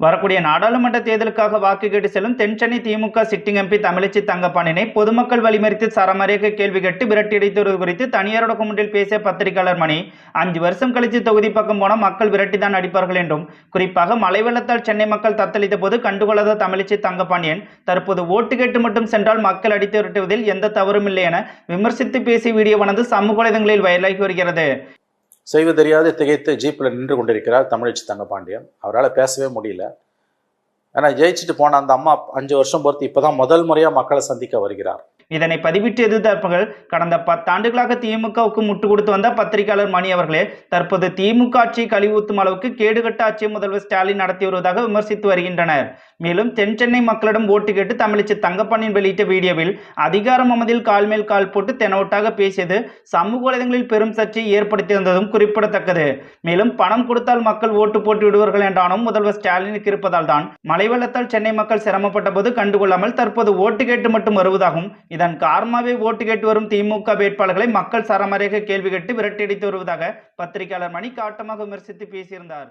வரக்கூடிய நாடாளுமன்ற தேர்தலுக்காக வாக்கு கேட்டு செல்லும் தென்சென்னை திமுக சிட்டிங் எம்பி தமிழச்சி தங்கப்பானினை பொதுமக்கள் வழிமறித்து சரமறையாக கேள்வி கேட்டு விரட்டியடித்து வருவது குறித்து தனியாரோட கும்பிட்டில் பேசிய பத்திரிகையாளர் மணி அஞ்சு வருஷம் கழித்து தொகுதி பக்கம் போனால் மக்கள் விரட்டிதான் அடிப்பார்கள் என்றும் குறிப்பாக மழை வெள்ளத்தால் சென்னை மக்கள் தத்தளித்த போது கண்டுகொள்ளாத தமிழச்சி தங்கப்பாண்டியன் தற்போது ஓட்டு கேட்டு மட்டும் சென்றால் மக்கள் அடித்து விரட்டுவதில் எந்த தவறும் இல்லை என விமர்சித்து பேசி வீடியோவானது சமூக வலைதளங்களில் வைரலாகி வருகிறது. செய்வது தெரியாது திகைத்து ஜீப்பில் நின்று கொண்டிருக்கிறார் தமிழச்சி தங்கபாண்டியன். அவரால் பேசவே முடியல. ஏன்னா ஜெயிச்சுட்டு போன அந்த அம்மா அஞ்சு வருஷம் பொறுத்து இப்போதான் முதல் முறையாக மக்களை சந்திக்க வருகிறார். இதனை பதிவிட்டு எதிர்த்தரப்புகள் கடந்த பத்தாண்டுகளாக திமுகவுக்கு முட்டு கொடுத்து வந்த பத்திரிகையாளர் மணி அவர்களே தற்போது திமுக ஆட்சியை கழிவூத்தும் அளவுக்கு கேடுகட்ட ஆட்சியை முதல்வர் ஸ்டாலின் நடத்தி வருவதாக விமர்சித்து வருகின்றனர். மேலும் தென் சென்னை மக்களிடம் ஓட்டு கேட்டு தமிழிச்சு தங்கப்பண்ணின் வெளியிட்ட வீடியோவில் அதிகாரம் அமதில் கால் மேல் கால் போட்டு தெனவட்டாக பேசியது சமூக வலைதளங்களில் பெரும் சர்ச்சையை ஏற்படுத்தியிருந்ததும் குறிப்பிடத்தக்கது. மேலும் பணம் கொடுத்தால் மக்கள் ஓட்டு போட்டு விடுவார்கள் என்றானும் முதல்வர் ஸ்டாலினுக்கு இருப்பதால் தான் மழை வெள்ளத்தால் சென்னை மக்கள் சிரமப்பட்ட போது கண்டுகொள்ளாமல் தற்போது ஓட்டு கேட்டு மட்டும் வருவதாகவும் இதன் காரணமாகவே ஓட்டு கேட்டு வரும் திமுக வேட்பாளர்களை மக்கள் சரமரேக கேள்வி கேட்டு விரட்டியடித்து வருவதாக பத்திரிகையாளர் மணி காட்டமாக விமர்சித்து பேசியிருந்தார்.